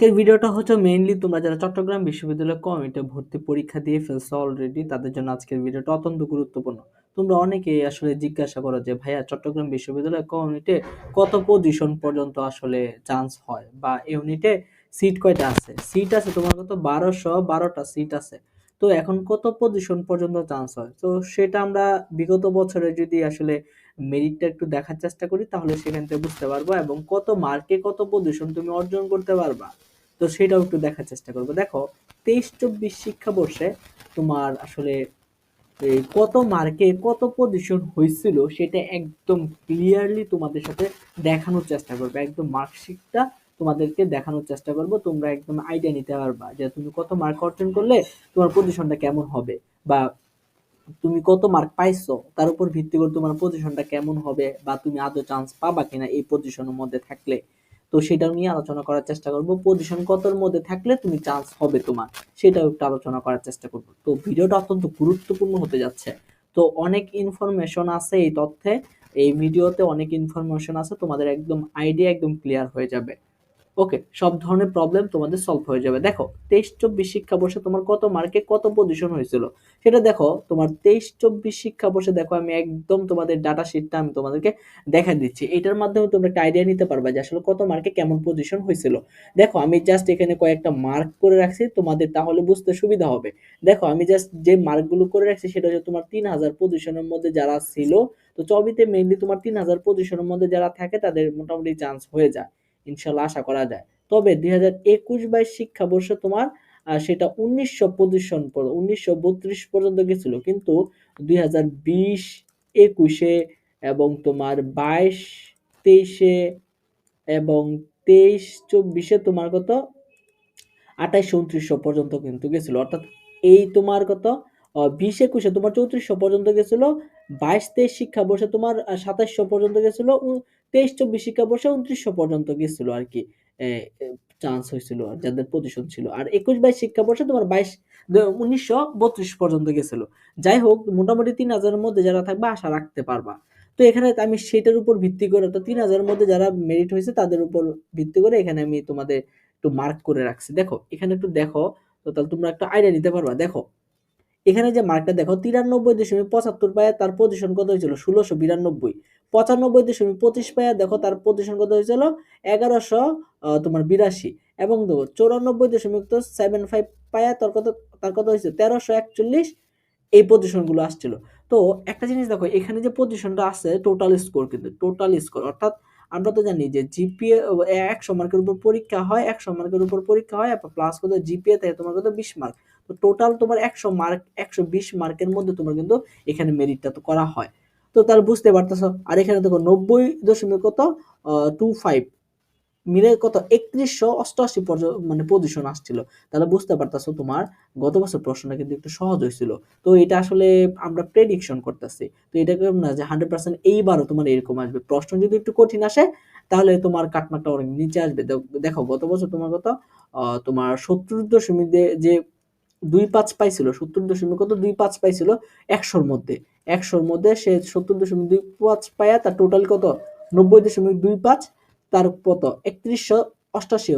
আজকের ভিডিওটা হচ্ছে মেইনলি তোমরা যারা চট্টগ্রাম বিশ্ববিদ্যালয় কমিটি ভর্তি পরীক্ষা দিয়ে ফেলছো অলরেডি তাদের জন্য আজকের ভিডিওটা অত্যন্ত গুরুত্বপূর্ণ। তোমরা অনেকেই আসলে জিজ্ঞাসা করো যে, ভাইয়া, চট্টগ্রাম বিশ্ববিদ্যালয় কমিউনিটে কত পজিশন পর্যন্ত আসলে চান্স হয়? বা, ইউনিটে সিট কয়টা আছে? সিট আছে তোমার কত? বারোশো বারোটা সিট আছে। তো এখন কত পজিশন পর্যন্ত চান্স হয়? তো সেটা আমরা বিগত বছরে যদি আসলে মেরিটটা একটু দেখার চেষ্টা করি, তাহলে সেখান থেকে বুঝতে পারব এবং কত মার্কে কত পজিশন তুমি অর্জন করতে পারবা। তো সেটাও একটু দেখার চেষ্টা করব। দেখো, তেইশ চব্বিশ শিক্ষাবর্ষে তোমার আসলে কত মার্কে কত পজিশন হয়েছিল সেটা একদম ক্লিয়ারলি তোমাদের সাথে দেখানোর চেষ্টা করব। একদম মার্কশিটটা তোমাদেরকে দেখানোর চেষ্টা করব। তোমরা একদম আইডিয়া নিতে পারবা যে তুমি কত মার্ক অর্জন করলে তোমার পজিশনটা কেমন হবে বা তুমি কত মার্ক পাইছো, তার উপর ভিত্তি করে তোমার পজিশনটা কেমন হবে বা তুমি আদৌ চান্স পাবা কিনা এই পজিশনের মধ্যে থাকলে। তো সেটা নিয়ে আলোচনা করার চেষ্টা করব। পজিশন কতর মধ্যে থাকলে তুমি চান্স হবে তোমার, সেটাও একটু আলোচনা করার চেষ্টা করব। তো ভিডিওটা অত্যন্ত গুরুত্বপূর্ণ হতে যাচ্ছে। তো অনেক ইনফরমেশন আছে এই তথ্যে, এই ভিডিওতে অনেক ইনফরমেশন আছে, তোমাদের একদম আইডিয়া একদম ক্লিয়ার হয়ে যাবে। ওকে, সব ধরনের প্রবলেম তোমাদের সলভ হয়ে যাবে। দেখো, তেইশ চব্বিশ শিক্ষাবর্ষে তোমার কত মার্কে কত পজিশন হয়েছিল? সেটা দেখো, তোমার তেইশ চব্বিশ শিক্ষাবর্ষে দেখো আমি একদম তোমাদের ডাটা শিটটা আমি তোমাদেরকে দেখা দিচ্ছি। এটার মাধ্যমে তোমরা একটা আইডিয়া নিতে পারবা যে আসলে কত মার্কে কেমন পজিশন হয়েছিল। দেখো, আমি জাস্ট এখানে কয়েকটা মার্ক করে রাখছি, তোমাদের তাহলে বুঝতে সুবিধা হবে। দেখো, আমি জাস্ট যে মার্কগুলো করে রাখছি, সেটা হচ্ছে তোমার তিন হাজার পজিশনের মধ্যে যারা ছিল, তো চবিতে মেইনলি তোমার তিন হাজার পজিশনের মধ্যে যারা থাকে, তাদের মোটামুটি চান্স হয়ে যায়। ইনশাল্লাহ আশা করা যায়। তবে দুই হাজার একুশ বাইশ শিক্ষাবর্ষে তোমার সেটা উনিশশো পজিশন উনিশশো বত্রিশ পর্যন্ত গেছিল। কিন্তু দুই একুশে এবং তোমার বাইশ তেইশে এবং তেইশ চব্বিশে তোমার কত? আঠাইশ উনত্রিশশো পর্যন্ত কিন্তু গেছিল। অর্থাৎ এই তোমার কত? বিশ একুশে তোমার চৌত্রিশশো পর্যন্ত গেছিল। বাইশ তেইশ শিক্ষাবর্ষে তোমার সাতাইশশো পর্যন্ত গেছিল তেইশ চব্বিশ শিক্ষাবর্ষে উনত্রিশশো পর্যন্ত গেছিল আর কি চান্স হয়েছিল যাদের পজিশন ছিল। আর একুশ বাইশ শিক্ষাবর্ষে তোমার বাইশ উনিশশো বত্রিশ পর্যন্ত গেছিল। যাই হোক, মোটামুটি তিন হাজারের মধ্যে যারা থাকবে আশা রাখতে পারবা। তো এখানে আমি সেটার উপর ভিত্তি করে, তো তিন হাজারের মধ্যে যারা মেরিট হয়েছে তাদের উপর ভিত্তি করে এখানে আমি তোমাদের একটু মার্ক করে রাখছি। দেখো, এখানে একটু দেখো, তো তাহলে তোমরা একটা আইডিয়া নিতে পারবা। দেখো এখানে যে মার্কটা দেখো, তিরানব্বই দশমিক পঁচাত্তর পায়া, তার পজিশন কত হয়েছিল? ষোলোশো বিরানব্বই। পঁচানব্বই দশমিক পঁচিশ পায়া, দেখো তার পজিশন কত হয়েছিল? এগারোশো তোমার বিরাশি। এবং দেখো, চৌরানব্বই দশমিক তো সেভেন ফাইভ পায়া, তার কত তার কত হয়েছে? তেরোশো একচল্লিশ। এই পজিশনগুলো আসছিল। তো একটা জিনিস দেখো, এখানে যে পজিশনটা আছে টোটাল স্কোর কিন্তু টোটাল স্কোর অর্থাৎ আমরা তো জানি যে জিপিএ একশো মার্কের উপর পরীক্ষা হয়, একশো মার্কের উপর পরীক্ষা হয় প্লাস কত? জিপিএ থেকে তোমার কত? বিশ মার্ক তো টোটাল তোমার একশো মার্ক একশো বিশ মার্কের মধ্যে তোমার কিন্তু এখানে মেরিটটা তো করা হয়। তো তাহলে বুঝতে পারতেছ, আর এখানে দেখো নব্বই দশমিক কত? টু ফাইভ মিলে কত? একত্রিশশো অষ্টআশি মানে পজিশন আসছিল। তাহলে বুঝতে পারতেছো তোমার গত বছর প্রশ্নটা কিন্তু একটু সহজ হয়েছিল। তো এটা আসলে আমরা প্রেডিকশন করতেছি। তো এটা কেমন না যে হান্ড্রেড পার্সেন্ট এইবারও তোমার এরকম আসবে। প্রশ্ন যদি একটু কঠিন আসে, তাহলে তোমার কাটমার্কটা অনেক নিচে আসবে। দেখো গত বছর তোমার কত? তোমার সত্তর দশমিক যে দুই পাঁচ পাইছিল, সত্তর দশমিক কত? দুই পাঁচ পাইছিল একশোর মধ্যে। একশোর মধ্যে সে সত্তর দশমিক দুই পাঁচ পায়া তার টোটাল কত? নব্বই দশমিক দুই পাঁচ, তার কত? একত্রিশশো অষ্টাশি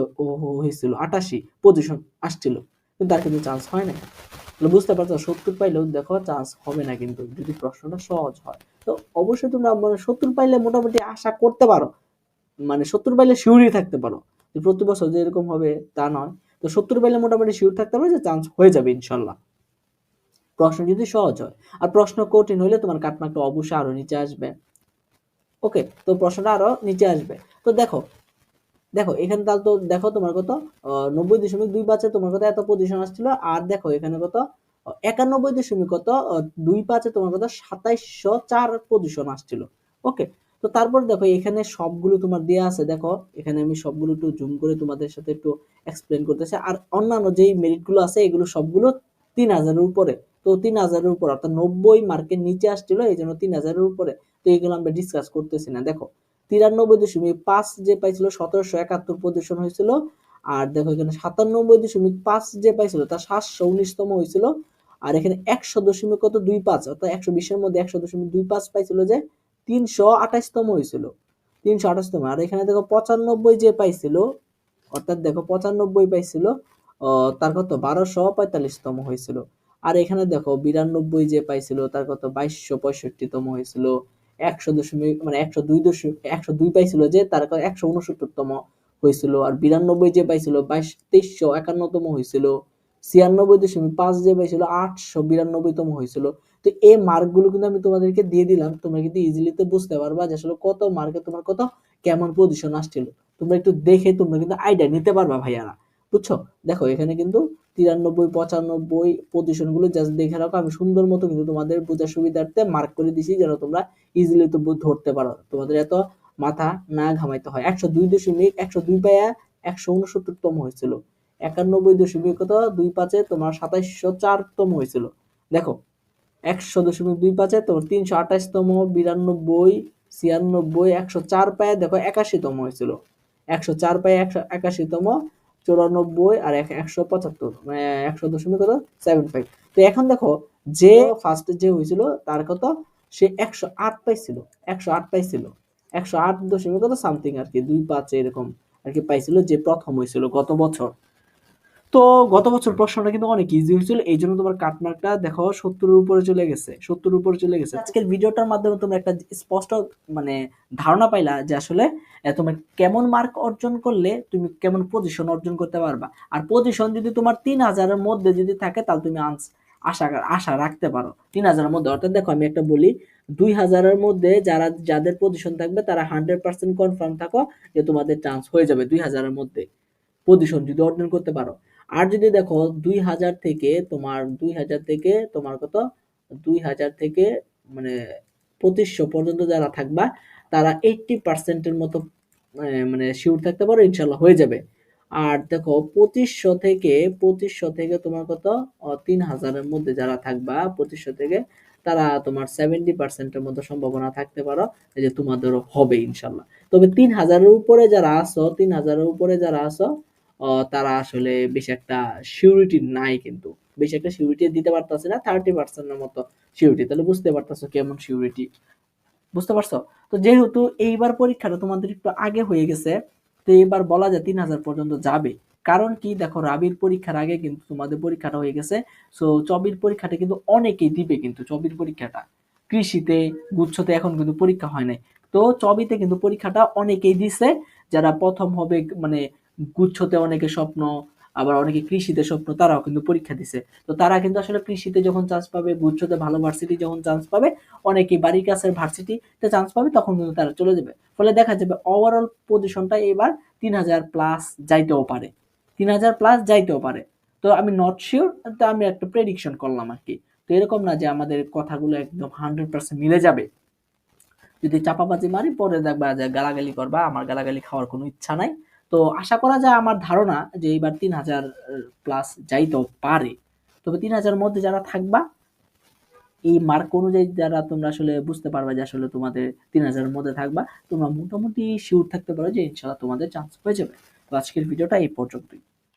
হয়েছিল, আটাশি পজিশন আসছিল। কিন্তু তার কিন্তু চান্স হয় না বুঝতে পারছ, সত্তর পাইলেও দেখো চান্স হবে না কিন্তু, যদি প্রশ্নটা সহজ হয়। তো অবশ্যই তোমরা মানে সত্তর পাইলে মোটামুটি আশা করতে পারো। মানে সত্তর পাইলে শিউরই থাকতে পারো। প্রতি বছর যে এরকম হবে তা নয়। তো সত্তর পাইলে মোটামুটি শিওর থাকতে হবে যে চান্স হয়ে যাবে ইনশাল্লাহ। প্রশ্ন যদি সহজ হয়, আর প্রশ্ন কঠিন হলে তোমার কাটমার্কটা অবশ্যই আরও নিচে আসবে। ওকে তো প্রশ্নটা আরও নিচে আসবে। তো দেখো দেখো, এখানে তাহলে তো দেখো তোমার কত নব্বই দশমিক দুই পাঁচে তোমার কত এত পজিশন আসছিল, আর দেখো এখানে কত একানব্বই দশমিক কত দুই পাঁচে তোমার কত সাতাইশশো চার পজিশন আসছিল। ওকে তো তারপর দেখো, এখানে সবগুলো তোমার দেওয়া আছে, দেখো। এখানে আমি সবগুলো একটু জুম করে তোমাদের সাথে একটু এক্সপ্লেন করতেছি। আর অন্যান্য যেই মেরিটগুলো আছে, এগুলো সবগুলো তিন হাজারের উপরে। তো তিন হাজারের উপর, অর্থাৎ নব্বই মার্কের নিচে আসছিল এই জন্য তিন হাজারের উপরে। তো এইগুলো আমরা ডিসকাস করতেছি না, দেখো। তিরানব্বই দশমিক পাঁচ যে পাইছিল, সতেরোশো একাত্তর পজিশন হয়েছিল। আর দেখো, এখানে সাতানব্বই দশমিক পাঁচ যে পাইছিল, তার সাতশো উনিশতম হয়েছিল। আর এখানে একশো দশমিক কত? দুই পাঁচ, অর্থাৎ একশো বিশের মধ্যে একশো দশমিক দুই পাঁচ পাইছিল যে তিনশো আঠাশতম হয়েছিল। তিনশো আঠাশতম। আর এখানে দেখো পঁচানব্বই যে পাইছিল, অর্থাৎ দেখো পঁচানব্বই পাইছিল তার কত? বারোশো পঁয়তাল্লিশতম হয়েছিল। আর এখানে দেখো বিরানব্বই যে পাইছিল, তার কত? বাইশশো পঁয়ষট্টিতম হয়েছিল। একশো দশমিক মানে একশো দুই দশমিক, একশো দুই পাইছিল যে, তার একশো উনসত্তরতম হয়েছিল। আর বিরানব্বই যে পাইছিল, বাইশ, তেইশশো একান্নতম হয়েছিল। ছিয়ানব্বই দশমিক পাঁচ যে পাইছিল আটশো বিরানব্বইতম হয়েছিল। তো এই মার্কগুলো কিন্তু আমি তোমাদেরকে দিয়ে দিলাম, তোমরা কিন্তু ইজিলি তো বুঝতে পারবা যে আসলে কত মার্কে তোমার কত কেমন পজিশন আসছিল। তোমরা একটু দেখে তোমরা কিন্তু আইডিয়া নিতে পারবা ভাইয়ারা, বুঝছ? দেখো, এখানে কিন্তু তিরানব্বই, পঁচানব্বই পজিশনগুলো জাস্ট দেখে রাখো, আমি সুন্দর মতো কিন্তু তোমাদের বোঝার সুবিধার্থে মার্ক করে দিছি যেন তোমরা ইজিলি তো ধরতে পারো। তোমাদের এত মাথা না ঘামাইতে হয়। একশো দুই দশমিক, একশো দুই পায়া একশো উনসত্তরতম হয়েছিল। একানব্বই দশমিক কত? দুই পাঁচে তোমার সাতাইশশো চারতম হয়েছিল। দেখো, একশো দশমিক দুই পাঁচে তোমার তিনশো আঠাশতম বিরানব্বই, ছিয়ানব্বই, একশো চার পায়ে দেখো একাশিতম হয়েছিল। একশো চার পায়ে একশো একাশিতম চুরানব্বই আর এক- একশো পঁচাত্তর মানে একশো দশমিক কত? Seven five. তো এখন দেখো, যে ফার্স্টে যে হয়েছিল, তার কত? সে একশো আট পাইছিল একশো আট পাইছিল একশো আট দশমিক কত? সামথিং আর কি, দুই পাঁচ এরকম আর কি পাইছিল যে প্রথম হয়েছিল গত বছর। তো গত বছর প্রশ্নটা কিন্তু অনেক ইজি হয়েছিল এই জন্য তোমার কাটমার্কটা দেখো সত্তরের উপরে চলে গেছে সত্তরের উপরে চলে গেছে। আজকের ভিডিওটার মাধ্যমে তোমরা একটা স্পষ্ট মানে ধারণা পাইলা যে আসলে আহ, তুমি কেমন মার্ক অর্জন করলে তুমি কেমন পজিশন অর্জন করতে পারবা। আর পজিশন যদি তোমার তিন হাজারের মধ্যে যদি থাকে তাহলে তুমি আনস আশা আশা রাখতে পারো। তিন হাজারের মধ্যে অর্থাৎ দেখো আমি একটা বলি দুই হাজারের মধ্যে যারা যাদের পজিশন থাকবে তারা হান্ড্রেড পার্সেন্ট কনফার্ম থাকো যে তোমাদের চান্স হয়ে যাবে দুই হাজারের মধ্যে। পজিশন যদি অর্জন করতে পারো। আর যদি দেখো দুই হাজার থেকে তোমার দুই হাজার থেকে তোমার কত? দুই হাজার থেকে মানে পঁচিশশো পর্যন্ত যারা থাকবা, তারা এইটটি পার্সেন্টের মতো মানে শিওর থাকতে পারো, ইনশাল্লাহ হয়ে যাবে। আর দেখো পঁচিশশো থেকে পঁচিশশো থেকে তোমার কত? তিন হাজারের মধ্যে যারা থাকবা, পঁচিশশো থেকে, তারা তোমার সেভেন্টি পার্সেন্টের মতো সম্ভাবনা থাকতে পারো যে তোমাদেরও হবে ইনশাল্লাহ। তবে তিন হাজারের উপরে যারা আসো তিন হাজারের উপরে যারা আসো তারা আসলে বেশি একটা সিউরিটি নাই কিন্তু। বেশি একটা সিউরিটি দিতে পারতেছে না থার্টি পার্সেন্টের মতো সিউরিটি তাহলে বুঝতে পারতেছো কেমন সিউরিটি বুঝতে পারছ? তো যেহেতু এইবার পরীক্ষাটা তোমাদের একটু আগে হয়ে গেছে, তো এইবার বলা যায় তিন হাজার পর্যন্ত যাবে। কারণ কি, দেখো, রাবির পরীক্ষার আগে কিন্তু তোমাদের পরীক্ষাটা হয়ে গেছে। সো চবির পরীক্ষাটা কিন্তু অনেকেই দিবে কিন্তু চবির পরীক্ষাটা। কৃষিতে, গুচ্ছতে এখন কিন্তু পরীক্ষা হয় নাই। তো চবিতে কিন্তু পরীক্ষাটা অনেকেই দিছে, যারা প্রথম হবে মানে গুচ্ছতে অনেকে স্বপ্ন, আবার অনেকে কৃষিতে স্বপ্ন, তারাও কিন্তু পরীক্ষা দিছে। তো তারা কিন্তু আসলে কৃষিতে যখন চান্স পাবে, গুচ্ছতে ভালো ভার্সিটি যখন চান্স পাবে অনেকেই বাড়ির কাছের ভার্সিটিতে চান্স পাবে, তখন কিন্তু তারা চলে যাবে। ফলে দেখা যাবে ওভারঅল পজিশনটা এবার তিন হাজার প্লাস যাইতেও পারে। তিন হাজার প্লাস যাইতেও পারে। তো আমি নট শিওর তো আমি একটা প্রেডিকশন করলাম আর কি। তো এরকম না যে আমাদের কথাগুলো একদম হান্ড্রেড পার্সেন্ট মিলে যাবে। যদি চাপাবাজি মারি, পরে দেখবা যে গালাগালি করবা, আমার গালাগালি খাওয়ার কোনো ইচ্ছা নাই। তো আশা করা যায় আমার ধারণা যে এইবার তিন হাজার প্লাস যাইতেও পারে। তবে তিন হাজার মধ্যে যারা থাকবা, এই মার্ক অনুযায়ী যারা তোমরা আসলে বুঝতে পারবা যে আসলে তোমাদের তিন হাজারের মধ্যে থাকবা, তোমরা মোটামুটি শিওর থাকতে পারো যে ইনশাল্লাহ তোমাদের চান্স হয়ে যাবে। তো আজকের ভিডিওটা এই পর্যন্তই।